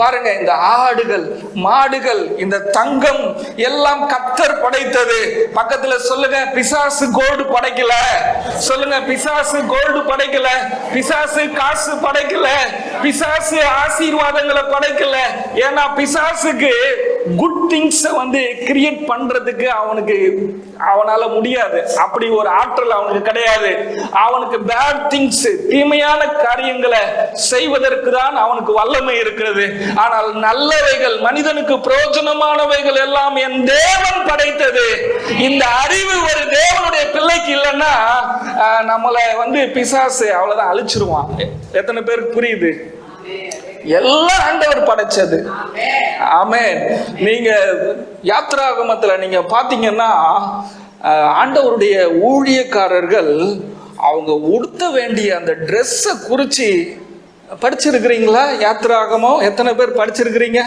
பாருங்க இந்த ஆடுகள் மாடுகள் இந்த தங்கம் எல்லாம் கத்தர் படைத்தது. பக்கத்துல சொல்லுங்க பிசாசு கோல்டு படைக்கல. சொல்லுங்க பிசாசு கோல்டு படைக்கல. பிசாசு காசு படைக்கல. பிசாசு ஆசீர்வாதங்களை படைக்கல. ஏன்னா பிசாசுக்கு குட் திங்ஸை வந்து கிரியேட் பண்றதுக்கு அவனுக்கு அவனால முடியாது. அப்படி ஒரு ஆற்றல் அவனுக்கு கிடையாது. அவனுக்கு பேட் திங்ஸ் தீமையான காரியங்களை செய்வதற்கு தான் அவனுக்கு வல்லமை இருக்கிறது. ஆனால் நல்லவைகள் மனிதனுக்கு பிரயோஜனமானவைகள் எல்லாம் என் தேவன் படைத்தது. இந்த அறிவு ஒரு தேவனுடைய பிள்ளைக்கு இல்லைன்னா நம்மளை வந்து பிசாசு அவ்வளவுதான் அழிச்சிருவான். எத்தனை பேருக்கு புரியுது? எல்லாம் ஆண்டவர் படைச்சது. ஆமேன். நீங்க யாத்ராகமத்துல நீங்க பாத்தீங்கன்னா ஆண்டவருடைய ஊழியக்காரர்கள் அவங்க உடுத்த வேண்டிய அந்த ட்ரெஸ்ஸை குறிச்சு படிச்சிருக்கிறீங்களா? யாத்ராகமம்? எத்தனை பேர் படிச்சிருக்கிறீங்க?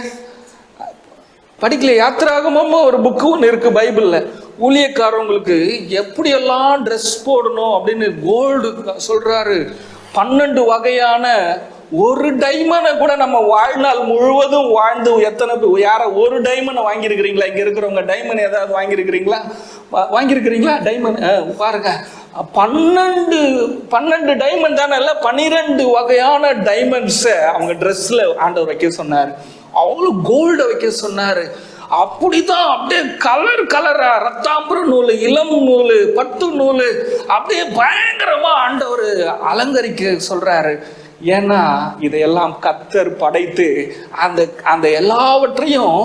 படிக்கல யாத்திராகமும் ஒரு புக்கு ஒன்று இருக்கு பைபிளில். ஊழியக்காரவங்களுக்கு எப்படியெல்லாம் ட்ரெஸ் போடணும் அப்படின்னு கோல்டு சொல்றாரு. பன்னெண்டு வகையான ஒரு டைமண்டை கூட நம்ம வாழ்நாள் முழுவதும் வாழ்ந்து எத்தனை யார ஒரு டைமண்டை வாங்கியிருக்கிறீங்களா? இங்கே இருக்கிறவங்க டைமண்ட் ஏதாவது வாங்கியிருக்கிறீங்களா? வாங்கியிருக்கிறீங்களா டைமண்ட் பாருங்க. பன்னெண்டு பன்னெண்டு டைமண்ட் தானே இல்லை பன்னிரெண்டு வகையான டைமண்ட்ஸை அவங்க ட்ரெஸ்ஸில் ஆண்டவர் வைக்க சொன்னார். அவ்வளோ கோல்டை வைக்க சொன்னார். அப்படிதான் அப்படியே கலர் கலரா ரத்தாம்பர நூல் இளம் நூல் பட்டு நூல் அப்படியே பயங்கரமா ஆண்டவர் அலங்கரிக்க சொல்றாரு. ஏன்னா இதையெல்லாம் கத்தர் படைத்து அந்த அந்த எல்லாவற்றையும்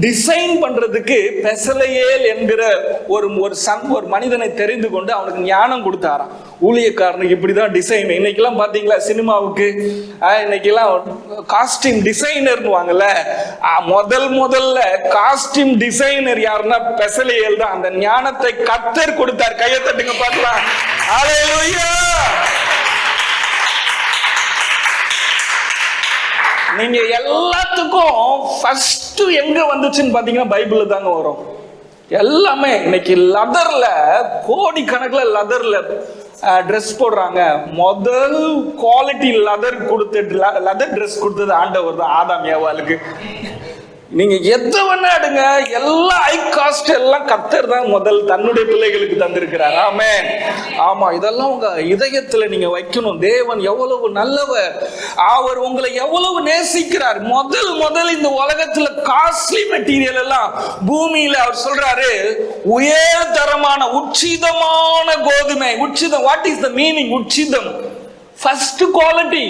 டிசைன் பண்றதுக்கு பெசலையேல் என்கிற ஒரு ஒரு சன் ஒரு மனிதனை தெரிந்து கொண்டு அவனுக்கு ஞானம் கொடுத்தாராம். ஊழியக்காரனுக்கு இப்படிதான் டிசைன் இன்னைக்கெல்லாம் பாத்தீங்களா சினிமாவுக்கு? ஆஹ், இன்னைக்கெல்லாம் காஸ்டியூம் டிசைனர்னு வாங்கல. முதல் முதல்ல காஸ்டியூம் டிசைனர் யாருன்னா பெசலையேல் தான். அந்த ஞானத்தை கத்தர் கொடுத்தார். கையை தட்டுங்க பார்க்கலாம். ஹalleluya நீங்க எல்லாத்துக்கும் ஃபர்ஸ்ட் எங்க வந்துச்சுன்னு பாத்தீங்கன்னா பைபிள் தாங்க வரும். எல்லாமே இன்னைக்கு லதர்ல கோடி கணக்குல லதர்ல ட்ரெஸ் போடுறாங்க. முதல் குவாலிட்டி லதர் கொடுத்து லதர் ட்ரெஸ் கொடுத்தது ஆண்டவர் தான் ஆதாம் ஏவாளுக்கு. நீங்க எதை வேணா எடுங்க. எல்லா ஹை காஸ்ட் எல்லாம் கத்தர் தான் முதல் தன்னுடைய பிள்ளைகளுக்கு தந்திருக்கிறார். ஆமே ஆமா இதெல்லாம் உங்க இதயத்துல நீங்க வைக்கணும். தேவன் எவ்வளவு நல்லவர் அவர் உங்களை எவ்வளவு நேசிக்கிறார். முதல் முதல் இந்த உலகத்துல காஸ்ட்லி மெட்டீரியல் எல்லாம் பூமியில அவர் சொல்றாரு உயர் தரமான உச்சிதமான கோதுமை. உச்சிதம் வாட் இஸ் த மீனிங் உச்சிதம். ஃபர்ஸ்ட் குவாலிட்டி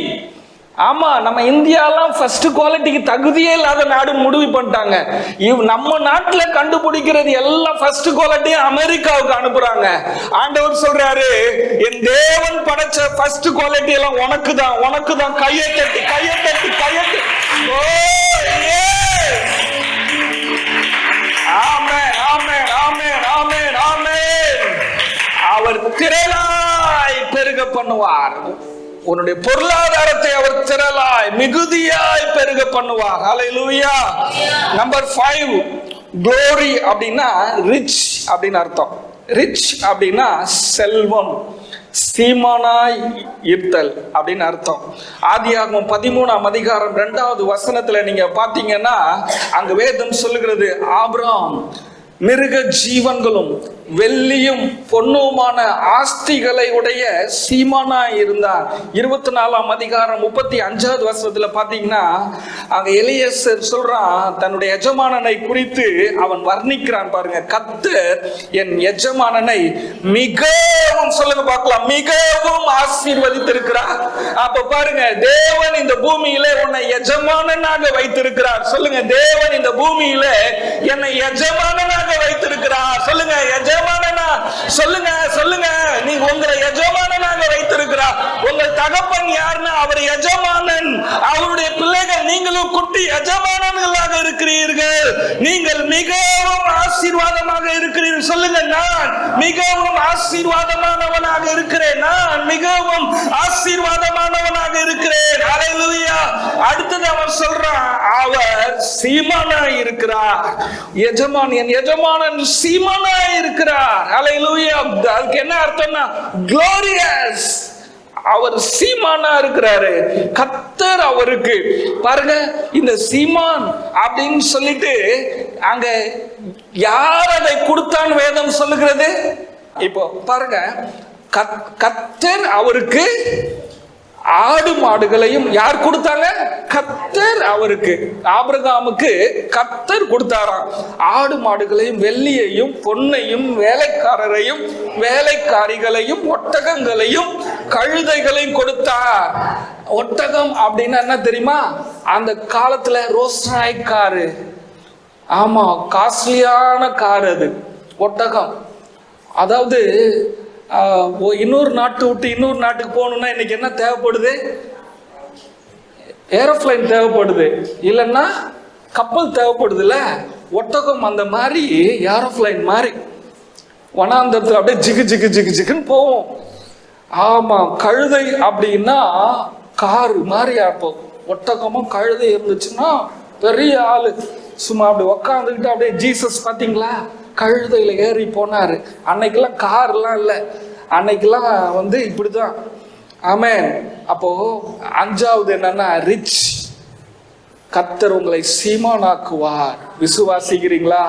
ஆமா நம்ம இந்தியாலாம் ஃபர்ஸ்ட் குவாலிட்டிக்கு தகுதியே இல்லாத நாடு முடிவு பண்ணிட்டாங்க. இவ் நம்ம நாட்டில் கண்டுபிடிக்கிறது எல்லாம் ஃபர்ஸ்ட் குவாலிட்டியும் அமெரிக்காவுக்கு அனுப்புறாங்க. ஆண்டவர் சொல்றாரு என் தேவன் படைச்ச ஃபர்ஸ்ட் குவாலிட்டி எல்லாம் உனக்கு தான் உனக்கு தான் கையை தட்டி கையை தட்டி கையை தட்டி. ஓ ஆமே ஆமே ஆமே ஆமே ஆமென் அவர் திரளாய் பெருக பண்ணுவார். உன்னுடைய பொருளாதாரத்தை அவர் திரளாய் மிகுதியாய் பெருக பண்ணுவார். ஹalleluya நம்பர் ஃபைவ் குளோரி அப்படின்னா ரிச் அப்படின்னு அர்த்தம். ரிச் அப்படின்னா செல்வம் சீமானாய் இருத்தல் அப்படின்னு அர்த்தம். ஆதியாகமம் பதிமூணாம் அதிகாரம் ரெண்டாவது வசனத்துல நீங்க பாத்தீங்கன்னா அங்க வேதம் சொல்லுகிறது ஆபிராம் மிருக ஜீவன்களும் வெள்ளியும் பொன்னுமான ஆஸ்திகளை உடைய சீமானா இருந்தார். இருபத்தி நாலாம் அதிகாரம் முப்பத்தி அஞ்சாவது வருஷத்துல பாத்தீங்கன்னா அங்க எலியசர் சொல்றான் தன்னுடைய எஜமானனை குறித்து அவன் வர்ணிக்கிறான் பாருங்க. கத்தர் என் எஜமானனை மிகவும் சொல்லுங்க பார்க்கலாம் மிகவும் ஆசீர்வதித்திருக்கிறார். அப்ப பாருங்க தேவன் இந்த பூமியில உன்னை எஜமானனாக வைத்திருக்கிறார். சொல்லுங்க தேவன் இந்த பூமியில என்னை எஜமானனாக இருக்கிறார் சொல்லுங்க எஜமானனா? சொல்லுங்க சொல்லுங்க. நீங்க உங்களை எஜமான உங்கள் தகப்பன் யாருன்னா அவர் எஜமானன். அவருடைய பிள்ளைகள் நீங்களும் குட்டி எஜமானன்களாக இருக்கிறீர்கள். நீங்கள் மிகவும் ஆசீர்வாதமாக இருக்கிறீர்கள். சொல்லுங்க நான் மிகவும் ஆசீர்வாதமானவனாக இருக்கிறேன். நான் மிகவும் ஆசீர்வாதமானவனாக இருக்கிறேன். அலையிலுயா அடுத்தது அவன் சொல்றான் அவர் சீமானா இருக்கிறார். எஜமான் என் எஜமானன் சீமானா இருக்கிறார். அலையிலுயா அதுக்கு என்ன அர்த்தம்னா குளோரியஸ் அவர் சீமானா இருக்கிறாரு. கத்தர் அவருக்கு. பாருங்க இந்த சீமான் அப்படின்னு சொல்லிட்டு அங்க யார் அதை கொடுத்தான் வேதம் சொல்லுகிறது? இப்போ பாருங்க கத்- கத்தர் அவருக்கு ஆடு மாடுகளையும் யார் கொடுத்தாங்க? கத்தர் அவருக்கு. ஆபிரகாமுக்கு கத்தர் கொடுத்தாராம். ஆடு மாடுகளையும் வெள்ளியையும் பொன்னையும் வேலைக்காரரையும் வேலைக்காரிகளையும் ஒட்டகங்களையும் கழுதைகளையும் கொடுத்தார். ஒட்டகம் அப்படின்னா என்ன தெரியுமா? அந்த காலத்துல ரோஸ் ராய் காரு. ஆமா காஸ்ட்லியான கார் அது. ஒட்டகம். அதாவது இன்னொரு நாட்டு விட்டு இன்னொரு நாட்டுக்கு போகணுன்னா இன்னைக்கு என்ன தேவைப்படுது? ஏரோப்ளைன் தேவைப்படுது. இல்லைன்னா கப்பல் தேவைப்படுதுல்ல? ஒட்டகம் அந்த மாதிரி ஏரோப்ளைன் மாதிரி. வனாந்தரத்தில் அப்படியே ஜிகு ஜிகு ஜிகு ஜிகுன்னு போவோம். ஆமாம் கழுதை அப்படின்னா காரு மாதிரி அப்போ ஒட்டகமும் கழுதை இருந்துச்சுன்னா பெரிய ஆளு. சும்மா அப்படி உக்காந்துக்கிட்டு அப்படியே ஜீசஸ் பார்த்தீங்களா? கழுதையில் ஏறி போனார். அன்னைக்கெல்லாம் கார்லாம் இல்லை. அன்னைக்கெல்லாம் வந்து இப்படி தான் ஆமேன். அப்போது அஞ்சாவது என்னன்னா ரிச். கத்தர் உங்களை சீமானாக்குவார். விசுவாசிக்கிறீங்களா?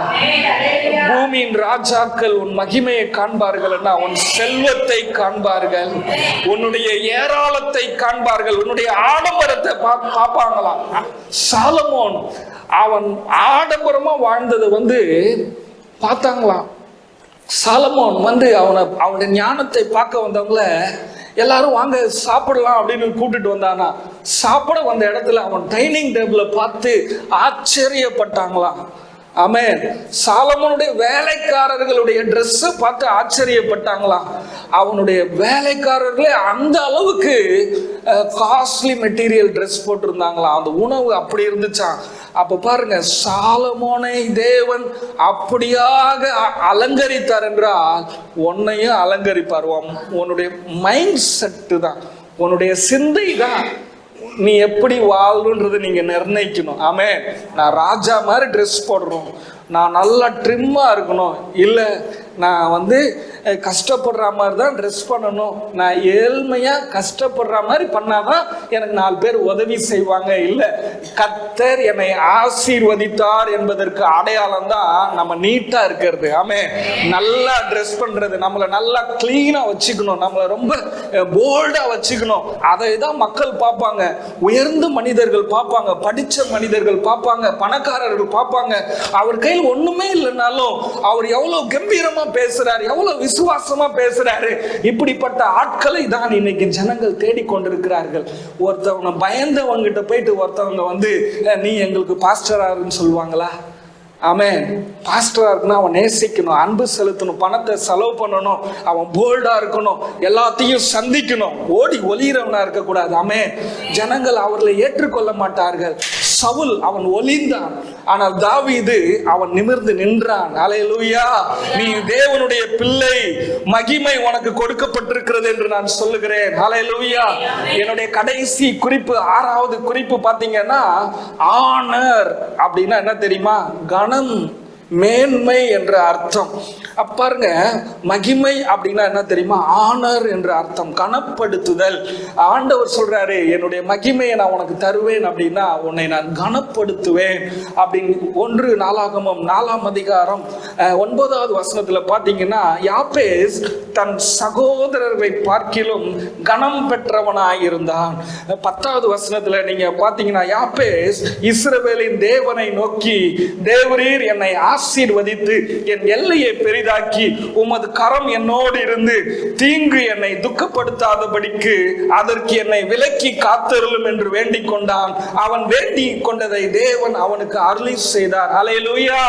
பூமியின் ராஜாக்கள் உன் மகிமையை காண்பார்கள் உன் செல்வத்தை காண்பார்கள். உன்னுடைய ஏராளத்தை காண்பார்கள். உன்னுடைய ஆடம்பரத்தை பா- பார்ப்பாங்களாம் சாலமோன் அவன் ஆடம்பரமா வாழ்ந்தது வந்து பார்த்தாங்களாம் சாலமோன் வந்து அவனை அவனுடைய ஞானத்தை பார்க்க வந்தவங்கள எல்லாரும் வாங்க சாப்பிடலாம் அப்படின்னு கூப்பிட்டுட்டு வந்தானா. சாப்பிட வந்த இடத்துல அவன் டைனிங் டேபிளை பார்த்து ஆச்சரியப்பட்டாங்களாம். ஆமென். சாலமோனுடைய வேலைக்காரர்களுடைய ட்ரெஸ்ஸை பார்த்து ஆச்சரியப்பட்டாங்களாம். அவனுடைய வேலைக்காரர்களே அந்த அளவுக்கு காஸ்ட்லி மெட்டீரியல் ட்ரெஸ் போட்டிருந்தாங்களாம். அந்த உணவு அப்படி இருந்துச்சா அப்ப பாருங்க சாலமோனை தேவன் அப்படியாக அலங்கரித்தார் என்றால் உன்னையும் அலங்கரிப்பார். உன்னுடைய மைண்ட் செட்டு தான். உன்னுடைய சிந்தை தான் நீ எப்படி வாழணுன்றதை நீங்க நிர்ணயிக்கணும். ஆமே நான் ராஜா மாதிரி ட்ரெஸ் போடுறோம். நான் நல்லா ட்ரிம்மா இருக்கணும். இல்லை நான் வந்து கஷ்டப்படுற மாதிரி தான் ட்ரெஸ் பண்ணணும். நான் ஏழ்மையாக கஷ்டப்படுற மாதிரி பண்ணாதான் எனக்கு நாலு பேர் உதவி செய்வாங்க. இல்லை கத்தர் என்னை ஆசீர்வதித்தார் என்பதற்கு அடையாளம் தான் நம்ம நீட்டாக இருக்கிறது. ஆமே. நல்லா ட்ரெஸ் பண்ணுறது நம்மளை நல்லா க்ளீனாக வச்சுக்கணும். நம்மளை ரொம்ப போல்டாக வச்சுக்கணும். அதை தான் மக்கள் பார்ப்பாங்க. உயர்ந்த மனிதர்கள் பார்ப்பாங்க. படித்த மனிதர்கள் பார்ப்பாங்க. பணக்காரர்கள் பார்ப்பாங்க. அவர் கையில் ஒன்றுமே இல்லைனாலும் அவர் எவ்வளோ கம்பீரமாக பேசுறாரு எவ்வளவு விசுவாசமா பேசுறாரு. இப்படிப்பட்ட ஆட்களை தான் இன்னைக்கு ஜனங்கள் தேடிக்கொண்டிருக்கிறார்கள். ஒருத்தவங்க பயந்தவங்கிட்ட போயிட்டு ஒருத்தவங்க வந்து நீ எங்களுக்கு பாஸ்டராருன்னு சொல்லுவாங்களா? ஆமே பாஸ்டரா இருக்கணும் அவன் நேசிக்கணும் அன்பு செலுத்தணும் பணத்தை செலவு பண்ணணும் அவன் போல்டா இருக்கணும் எல்லாத்தையும் சந்திக்கணும். ஓடி ஒளிகிறவனா இருக்கக்கூடாது. ஆமே ஜனங்கள் அவர்களை ஏற்றுக்கொள்ள மாட்டார்கள். சவுல் அவன் ஒளிந்தான். ஆனால் தாவீது அவன் நிமிர்ந்து நின்றான். அலையலூயா நீ தேவனுடைய பிள்ளை. மகிமை உனக்கு கொடுக்கப்பட்டிருக்கிறது என்று நான் சொல்லுகிறேன். அலையலூயா என்னுடைய கடைசி குறிப்பு ஆறாவது குறிப்பு பார்த்தீங்கன்னா ஆனர் அப்படின்னா என்ன தெரியுமா? கணம். மேன்மை என்ற அர்த்தம். அப்ப பாருங்க மகிமை அப்படின்னா என்ன தெரியுமா? ஆனர் என்ற அர்த்தம் கனப்படுத்துதல். ஆண்டவர் சொல்றாரு என்னுடைய மகிமையை நான் உனக்கு தருவேன் அப்படின்னா உன்னை நான் கனப்படுத்துவேன். அப்படின்னு ஒன்று நாளாகமம் நாலாம் அதிகாரம் ஒன்பதாவது வசனத்துல பாத்தீங்கன்னா யாப்பேஸ் தன் சகோதரர்களை பார்க்கிலும் கனம் பெற்றவனாயிருந்தான். பத்தாவது வசனத்துல நீங்க பாத்தீங்கன்னா யாப்பேஸ் இஸ்ரவேலின் தேவனை நோக்கி தேவரீர் என்னை ஆசீர்வதித்து என் எல்லையை பெரிதாக்கி உமது கரம் என்னோடு இருந்து தீங்கு என்னை துக்கப்படுத்தாதபடிக்கு அதற்கு என்னை விலக்கி காத்தருளும் என்று வேண்டிக் கொண்டான். அவன் வேண்டி கொண்டதை தேவன் அவனுக்கு அருளி செய்தார். அலையலூயா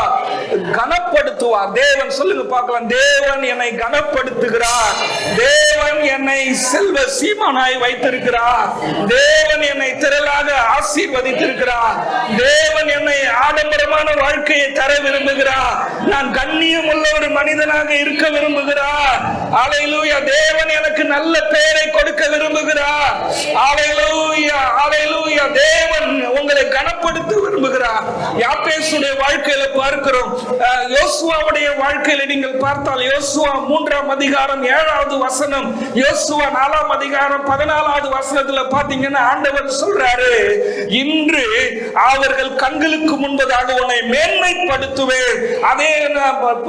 கனப்படுத்துவார். தேவன் சொல்லுங்க பார்க்கலாம். தேவன் என்னை கனப்படுத்துகிறார். தேவன் என்னை செல்வ சீமானாய் வைத்திருக்கிறார். தேவன் என்னை திரளாக ஆசீர்வதித்திருக்கிறார். தேவன் என்னை ஆடம்பரமான வாழ்க்கையை தர விரும்புகிறார். விரும்புகிறார். நான் கண்ணியம் உள்ள ஒரு மனிதனாக இருக்க விரும்புகிறார். அலையிலூயா தேவன் எனக்கு நல்ல பெயரை கொடுக்க விரும்புகிறார். அலையிலூயா அலையிலூயா தேவன் உங்களை கனப்படுத்த விரும்புகிறார். யாப்பேசுடைய வாழ்க்கையில பார்க்கிறோம். யோசுவாவுடைய வாழ்க்கையில நீங்கள் பார்த்தால் யோசுவா மூன்றாம் அதிகாரம் ஏழாவது வசனம் யோசுவா நாலாம் அதிகாரம் பதினாலாவது வசனத்துல பாத்தீங்கன்னா ஆண்டவர் சொல்றாரு இன்று அவர்கள் கண்களுக்கு முன்பதாக உன்னை மேன்மைப்படுத்துவேன். அதே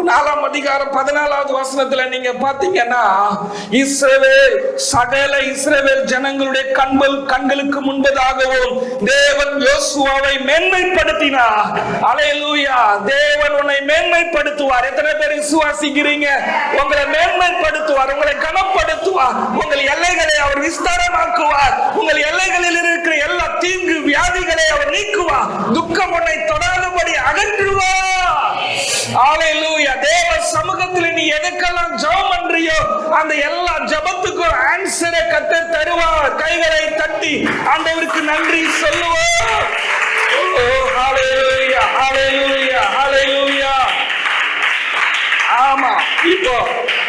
நாலாம் அதிகாரம் பதினாலாவது வசனத்துல நீங்க பாத்தீங்கன்னா இஸ்ரவேல் சகல இஸ்ரேவேல் ஜனங்களுடைய கண்கள் கண்களுக்கு முன்பதாகவும் தேவன் யோசுவாவை மேன்மைப்படுத்தினார் அலையலூயா தேவன் உன்னை மேன்மைப்படுத்துவார். எத்தனை பேர் விசுவாசிக்கிறீங்க? உங்களை மேன்மைப்படுத்துவார் உங்களை கனப்படுத்துவார் உங்கள் எல்லைகளை அவர் விஸ்தாரமாக்குவார் உங்கள் எல்லைகளில் இருக்கிற எல்லா தீங்கு வியாதிகளை அவர் நீக்குவார் துக்கம் உன்னை தொடாதபடி அகற்றுவார். ஹalleluya தேவ சமூகத்தில் நீ எதுக்கெல்லாம் ஜெபம் பண்றியோ அந்த எல்லா ஜெபத்துக்கும் ஆன்சரை கத்து தருவார். கைகளை தட்டி ஆண்டவருக்கு நன்றி சொல்லுவோம். ஓ ஹalleluya ஹalleluya ஹalleluya ஆமா இப்போ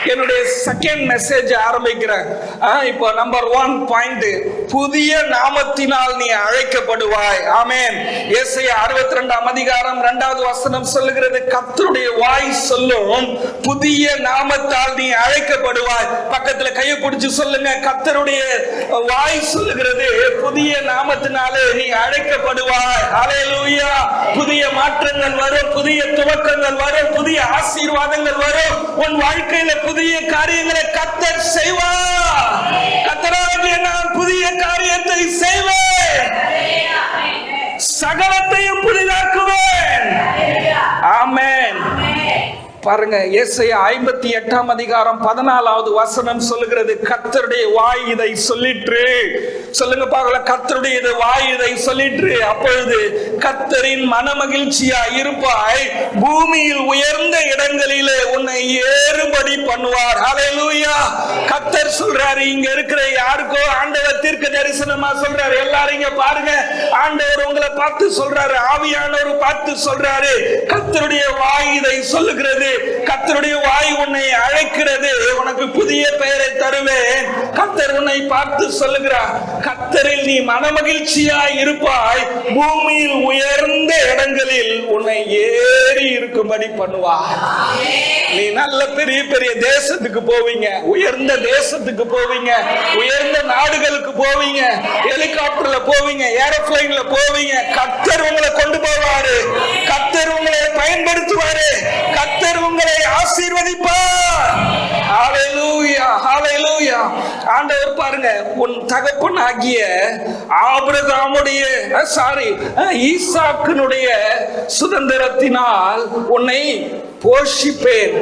என்னுடைய செகண்ட் மெசேஜ் ஆரம்பிக்கிறேன். ஆ, இப்போ நம்பர் ஒன் பாயிண்ட் புதிய நாமத்தினால் நீ அழைக்கப்படுவாய். ஆமேன் ஏசாயா அறுபத்தி ரெண்டாம் அதிகாரம் ரெண்டாவது வசனம் சொல்லுகிறது கத்தருடைய வாய் சொல்லும் புதிய நாமத்தால் நீ அழைக்கப்படுவாய். பக்கத்துல கையை பிடிச்சு சொல்லுங்க கத்தருடைய வாய் சொல்லுகிறது புதிய நாமத்தினாலே நீ அழைக்கப்படுவாய். அலையலூயா புதிய மாற்றங்கள் வரும் புதிய துவக்கங்கள் வரும் புதிய ஆசீர்வாதங்கள் வரும். உன் வாழ்க்கையில புதிய காரியங்களை கத்தர் செய்வார். கத்தராகிய நான் புதிய காரியத்தை செய்வேன். சகலத்தையும் புதிதாக்குவேன். ஆமேன். பாருங்க இயேசைய ஐம்பத்தி எட்டாம் அதிகாரம் பதினாலாவது வசனம் சொல்லுகிறது கத்தருடைய வாய் இதை சொல்லிற்று. சொல்லுங்க பார்க்கலாம் கத்தருடைய இது வாய் இதை சொல்லிற்று. அப்பொழுது கர்த்தரின் மனமகிழ்ச்சியா இருப்பாய். பூமியில் உயர்ந்த இடங்களிலே உன்னை ஏறுபடி பண்ணுவார். அலையலூயா கத்தர் சொல்றாரு இங்க இருக்கிற யாருக்கோ ஆண்டவர் தீர்க்க தரிசனமா சொல்றாரு. எல்லாரும் இங்க பாருங்க. ஆண்டவர் உங்களை பார்த்து சொல்றாரு ஆவியானவர் பார்த்து சொல்றாரு. கத்தருடைய வாய் இதை சொல்லுகிறது. கத்தருடைய வாய் உன்னை அழைக்கிறது. உனக்கு புதிய பெயரை தருவேன். கத்தர் உன்னை பார்த்து சொல்லுகிறார் கத்தரில் நீ மனமகிழ்ச்சியாய் இருப்பாய். பூமியில் உயர்ந்த இடங்களில் உன்னை ஏறி இருக்கும்படி பண்ணுவார். நீ நல்ல பெரிய பெரிய தேசத்துக்கு போவீங்க. உயர்ந்த தேசத்துக்கு போவீங்க. உயர்ந்த நாடுகளுக்கு போவீங்க. ஹெலிகாப்டர்ல போவீங்க. ஏரோப்ளைன்ல போவீங்க. கத்தர் உங்களை கொண்டு போவாரு. கத்தர் உங்களை பயன்படுத்துவாரு. கத்தர் உங்களை ஆசீர்வதிப்பார். ஆண்டவர் பாருங்க உன் தகப்பன் ஆகிய ஆபிரகாமுடைய சாரி ஈசாக்கினுடைய சுதந்திரத்தினால் உன்னை போஷிப்பேன்.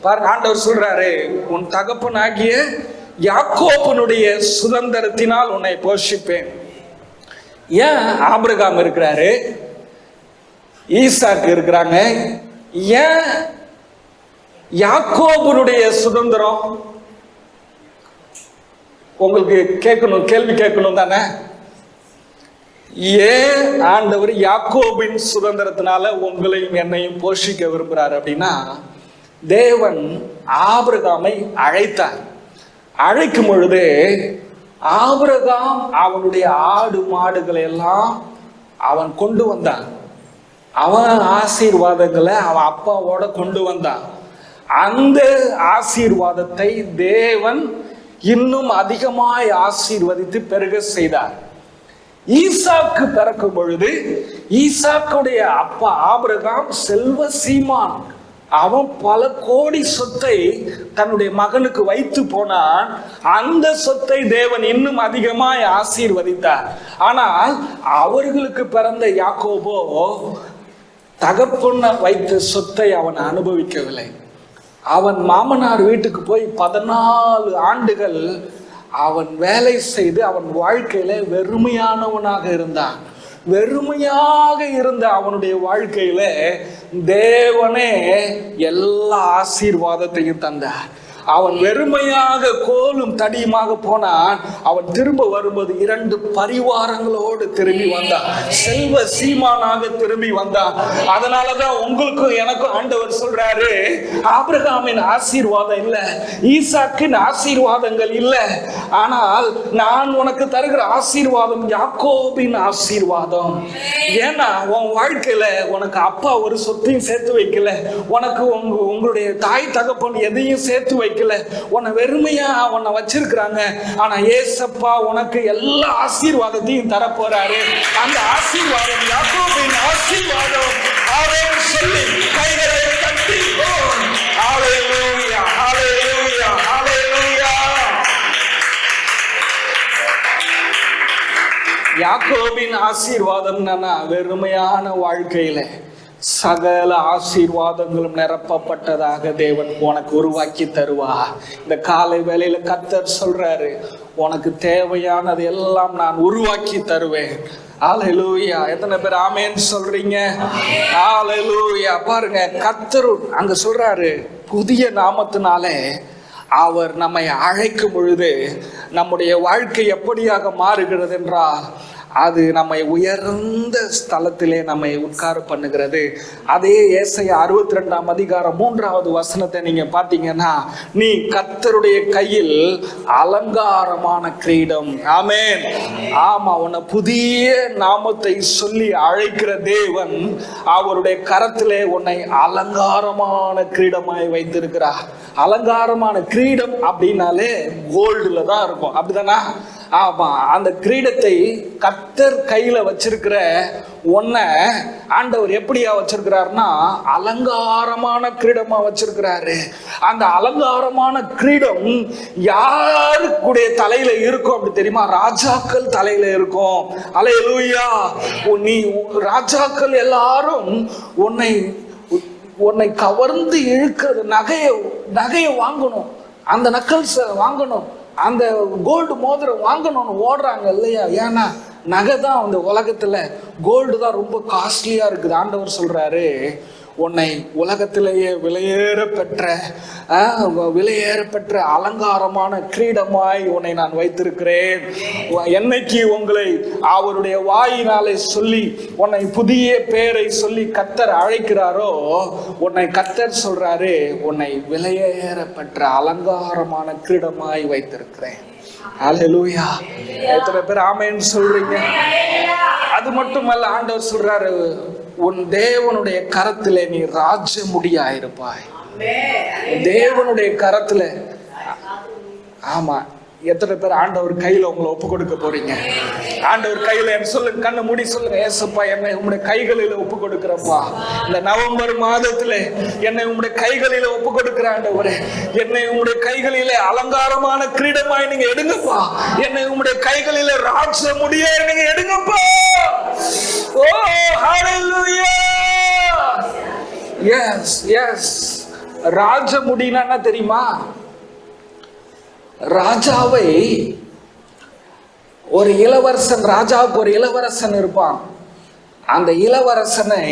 பாருங்க ஆண்டவர் சொல்றாரு உன் தகப்பன் ஆகிய யாக்கோப்பனுடைய சுதந்திரத்தினால் உன்னை போஷிப்பேன். ஏன் ஆபிரகாம் இருக்கிறாரு? ஈசாக்கு இருக்கிறாங்க. ஏன் யாக்கோபனுடைய சுதந்திரம்? உங்களுக்கு கேட்கணும் கேள்வி கேட்கணும் தானே? ஏன் ஆண்டவர் யாக்கோபின் சுதந்திரத்தினால உங்களையும் என்னையும் போஷிக்க விரும்புகிறார் அப்படின்னா தேவன் ஆபிரகாமை அழைத்தார். அழைக்கும் பொழுது ஆபிரகாம் அவனுடைய ஆடு மாடுகளை எல்லாம் அவன் கொண்டு வந்தான். அவன் ஆசீர்வாதங்களை அவன் அப்பாவோட கொண்டு வந்தான். அந்த ஆசீர்வாதத்தை தேவன் இன்னும் அதிகமாய் ஆசீர்வதித்து பெருக செய்தார். ஈசாக்கு பிறக்கும் பொழுது ஈசாக்குடைய அப்பா ஆபிரகாம் செல்வ சீமான். அவன் பல கோடி சொத்தை தன்னுடைய மகனுக்கு வைத்து போனான். அந்த சொத்தை தேவன் இன்னும் அதிகமாய் ஆசீர்வதித்தார். ஆனால் அவர்களுக்கு பிறந்த யாக்கோபோ தகப்பொண்ண வைத்த சொத்தை அவன் அனுபவிக்கவில்லை. அவன் மாமனார் வீட்டுக்கு போய் பதினாலு ஆண்டுகள் அவன் வேலை செய்து அவன் வாழ்க்கையில வெறுமையானவனாக இருந்தான். வெறுமையாக இருந்த அவனுடைய வாழ்க்கையில தேவனே எல்லா ஆசீர்வாதத்தையும் தந்தார். அவன் வெறுமையாக கோலும் தடியுமாக போனான். அவன் திரும்ப வரும்போது இரண்டு பரிவாரங்களோடு திரும்பி வந்தான். செல்வ சீமானாக திரும்பி வந்தான். அதனாலதான் உங்களுக்கும் எனக்கும் ஆண்டவர் சொல்றாரு ஆபிரகாமின் ஆசீர்வாதம் இல்ல ஈசாக்கின் ஆசீர்வாதங்கள் இல்ல. ஆனால் நான் உனக்கு தருகிற ஆசீர்வாதம் யாக்கோபின் ஆசீர்வாதம். ஏன்னா உன் வாழ்க்கையில உனக்கு அப்பா ஒரு சொத்தையும் சேர்த்து வைக்கல. உனக்கு உங்க உங்களுடைய தாய் தகப்பன் எதையும் சேர்த்து வைக்கல. உன்னை வெறுமையா உன்னை வச்சிருக்கிறாங்க. ஆனா ஏசப்பா உனக்கு எல்லா ஆசீர்வாதத்தையும் தர போறாரு அந்த ஆசீர்வாதம் யாக்கோபின் ஆசீர்வாதம். ஆரோன் சொல்லி கைகளை தட்டி யாக்கோபின் ஆசீர்வாதம் என்னன்னா வெறுமையான வாழ்க்கையில சகல ஆசீர்வாதங்களும் நிரப்பப்பட்டதாக தேவன் உனக்கு உருவாக்கி தருவா. இந்த காலை வேலையில கத்தர் சொல்றாரு உனக்கு தேவையானது எல்லாம் நான் உருவாக்கி தருவேன். ஆலையிலூயா எத்தனை பேர் ஆமேன்னு சொல்றீங்க? ஆலையிலூயா பாருங்க கத்தரு அங்க சொல்றாரு புதிய நாமத்தினாலே அவர் நம்மை அழைக்கும் பொழுது நம்முடைய வாழ்க்கை எப்படியாக மாறுகிறது என்றால் அது நம்மை உயர்ந்த ஸ்தலத்திலே நம்மை உட்கார பண்ணுகிறது. அதே ஏசைய அறுபத்தி ரெண்டாம் அதிகாரம் மூன்றாவது வசனத்தை நீங்க பார்த்தீங்கன்னா நீ கத்தருடைய கையில் அலங்காரமான கிரீடம். ஆமேன். ஆமா உன்னை புதிய நாமத்தை சொல்லி அழைக்கிற தேவன் அவருடைய கரத்திலே உன்னை அலங்காரமான கிரீடமாய் வைத்திருக்கிறார். அலங்காரமான கிரீடம் அப்படின்னாலே கோல்டுல தான் இருக்கும். அப்படிதானா? ஆமா அந்த கிரீடத்தை கத்தர் கையில வச்சிருக்கிற ஒன்றை ஆண்டவர் எப்படியா வச்சிருக்கிறாருன்னா அலங்காரமான கிரீடமா வச்சிருக்கிறாரு. அந்த அலங்காரமான கிரீடம் யாருக்குடைய தலையில இருக்கும் அப்படி தெரியுமா? ராஜாக்கள் தலையில இருக்கும். அலையலூயா நீ ராஜாக்கள் எல்லாரும் உன்னை உன்னை கவர்ந்து இழுக்கிறது நகையை நகையை வாங்கணும். அந்த நக்கல்ஸை வாங்கணும். அந்த கோல்டு மோதிரம் வாங்கணும்னு ஓடுறாங்க இல்லையா? ஏன்னா நகை தான் அந்த உலகத்தில் கோல்டு தான் ரொம்ப காஸ்ட்லியாக இருக்குது. ஆண்டவர் சொல்கிறாரு உன்னை உலகத்திலேயே விலையேற பெற்ற விலையேற பெற்ற அலங்காரமான கிரீடமாய் உன்னை நான் வைத்திருக்கிறேன். என்னைக்கு உங்களை அவருடைய வாயினாலே சொல்லி உன்னை புதிய பேரை சொல்லி கத்தர் அழைக்கிறாரோ உன்னை கத்தர் சொல்றாரு உன்னை விலையேற பெற்ற அலங்காரமான கிரீடமாய் வைத்திருக்கிறேன். ஹalleluya எத்தனை பேர் ஆமென்னு சொல்றீங்க? அது மட்டுமல்ல ஆண்டவர் சொல்றாரு உன் தேவனுடைய கரத்திலே நீ ராஜ முடியாயிருப்பாய் தேவனுடைய கரத்துல ஆமா எத்தனை பேர் ஆண்டவர் கையில உங்களை ஒப்பு கொடுக்க போறீங்க? ஆண்டவர் கையில என்ன சொல்லுங்க கண்ணை மூடி சொல்லுங்க ஏசப்பா என்னை உங்களுடைய கைகளில ஒப்பு கொடுக்கிறப்பா. இந்த நவம்பர் மாதத்துல என்னை உங்களுடைய கைகளில ஒப்பு கொடுக்கிற ஆண்டவர் என்னை உங்களுடைய கைகளில அலங்காரமான கிரீடமாய் நீங்க எடுங்கப்பா. என்னை உங்களுடைய கைகளில ராட்ச முடிய நீங்க எடுங்கப்பா. ஓ ஹalleluya. எஸ் எஸ் ராஜ முடினா என்ன தெரியுமா? ராஜாவை ஒரு இளவரசன் ராஜாவுக்கு ஒரு இளவரசன் இருப்பான். அந்த இளவரசனை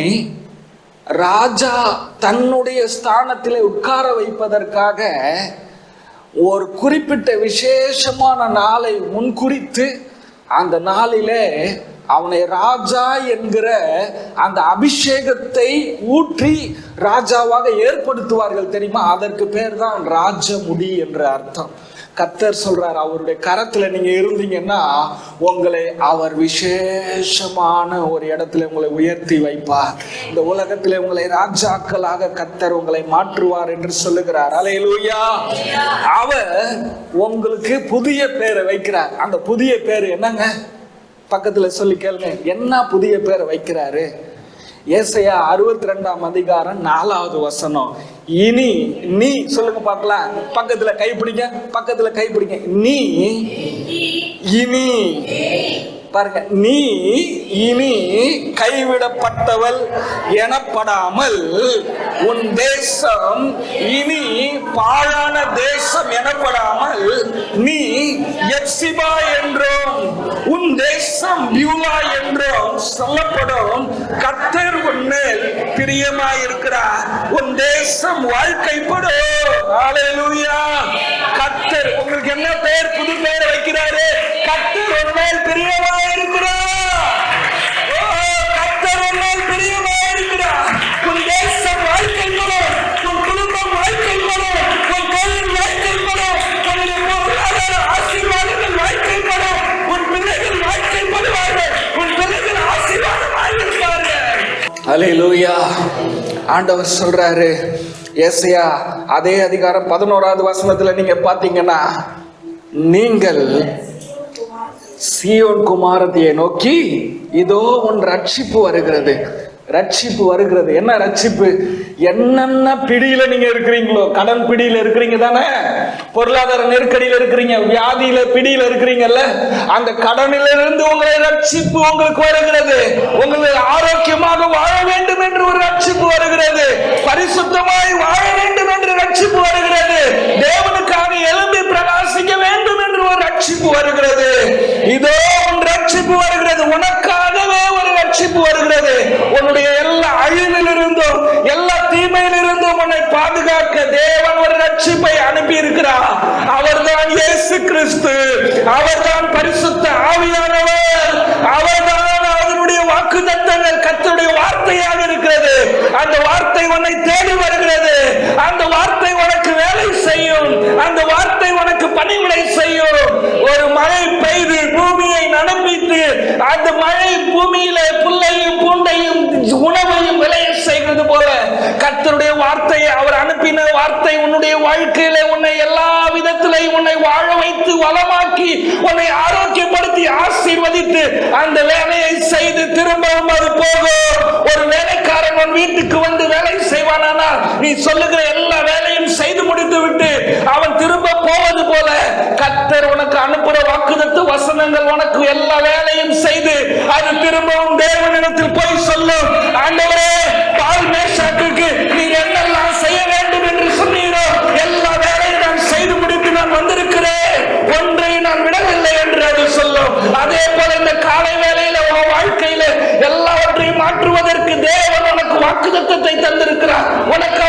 ராஜா தன்னுடைய ஸ்தானத்திலே உட்கார வைப்பதற்காக ஒரு குறிப்பிட்ட விசேஷமான நாளை முன்குறித்து அந்த நாளிலே அவனை ராஜா என்கிற அந்த அபிஷேகத்தை ஊற்றி ராஜாவாக ஏற்படுத்துவார்கள் தெரியுமா? அதற்கு பேர் தான் ராஜமுடி என்ற அர்த்தம். கத்தர் சொல்றார் அவருடைய கரத்துல நீங்க இருந்தீங்கன்னா உங்களை அவர் விசேஷமான ஒரு இடத்துல உங்களை உயர்த்தி வைப்பார். இந்த உலகத்துல உங்களை ராஜாக்களாக கத்தர் உங்களை மாற்றுவார் என்று சொல்லுகிறார். அலையலூயா அவர் உங்களுக்கு புதிய பேரை வைக்கிறார். அந்த புதிய பேர் என்னங்க? பக்கத்துல சொல்லி கேளுங்க. என்ன புதிய பேரை வைக்கிறாரு? ஏசையா அறுபத்தி ரெண்டாம் அதிகாரம் நாலாவது வசனம். இனி நீ சொல்லுங்க பார்க்கலாம். பக்கத்துல கை பிடிங்க பக்கத்துல கை பிடிங்க. நீ இனி பாருங்க. நீ இனி கைவிடப்பட்டவள் எனப்படாமல் உன் தேசம் இனி பாழான தேசம் எனப்படாமல் நீ எப்சிபா என்றும் உன் தேசம் பியூலா என்றும் சொல்லப்படும் கத்தர் உன் பிரியமாயிருக்கிறார். உன் தேசம் வாழ்க்கைப்படும். கத்தர் உங்களுக்கு என்ன பெயர் புது பெயர் வைக்கிறாரு? கத்தர் உன்மேல் பிரியமா இருக்கிறார் ஹalleluya. ஆண்டவர் சொல்றாரு ஏசையா அதே அதிகாரம் பதினோராவது வசனத்துல நீங்க பாத்தீங்கன்னா நீங்கள் சியோன் குமாரதியை நோக்கி இதோ உன் ரட்சிப்பு வருகிறது. ரட்சிப்பு வருகிறது. என்ன ரட்சிப்பு? என்னென்ன பிடியில நீங்க இருக்கிறீங்களோ கடன் பிடியில இருக்கிறீங்க தானே? பொருளாதார நெருக்கடியில இருக்கிறீங்க வியாதியில பிடியில இருக்கிறீங்கல்ல அந்த கடனில இருந்து உங்களை ரட்சிப்பு உங்களுக்கு வருகிறது. உங்களுக்கு ஆரோக்கியமாக வாழ வேண்டும் என்று ஒரு ரட்சிப்பு வருகிறது. பரிசுத்தமாய் வாழ வேண்டும் என்று ரட்சிப்பு வருகிறது. தேவனுக்காக எழும்பி பிரகாசிக்க வேண்டும் என்று ஒரு ரட்சிப்பு வருகிறது. இதோ உன் ரட்சிப்பு வருகிறது. உனக்காக ரட்சிப்பு வருகிறது. உன்னுடைய எல்லா அழிவிலிருந்தும் எல்லா தீமையிலிருந்தும் உன்னை பாதுகாக்க தேவன் ஒரு ரட்சிப்பை அனுப்பி இருக்கிறார் அவர்தான் இயேசு கிறிஸ்து. அவர்தான் பரிசுத்த ஆவியானவர். அவர்தான் அதனுடைய வாக்கு தத்தங்கள் கத்துடைய வார்த்தையாக இருக்கிறது. அந்த வார்த்தை உன்னை தேடி வருகிறது. அந்த வார்த்தை உனக்கு வேலை செய்யும். அந்த வார்த்தை உனக்கு பணிவிடை செய்யும். ஒரு மழை பெய்து பூமியை நனப்பித்து அந்த மழை பூமியில புல்லையும் பூண்டையும் உணவையும் விளை போல கர்த்தருடைய வார்த்தையை அவர் அனுப்பின வார்த்தை உன்னுடைய வாழ்க்கையில உன்னை எல்லா விதத்திலையும் உன்னை வாழ வைத்து வளமாக்கி உன்னை ஆரோக்கியப்படுத்தி ஆசீர்வதித்து அந்த வேலையை செய்து திரும்பவும் அது போகும் ஒரு வேலைக்காரன் உன் வீட்டுக்கு வந்து வேலை செய்வானானால் நீ சொல்லுகிற எல்லா வேலையும் செய்து முடித்து விட்டு அவன் திரும்ப போவது போல கத்தர் உனக்கு அனுப்புற வாக்குதத்து வசனங்கள் உனக்கு எல்லா வேலையும் செய்து அது திரும்பவும் தேவனிடத்தில் போய் சொல்லும். ஆண்டவரே வாழ்க்கையில மாற்றுவதற்கு தேவன் உனக்கு வாக்குத்தத்தத்தை தந்திருக்கிறார். உனக்கு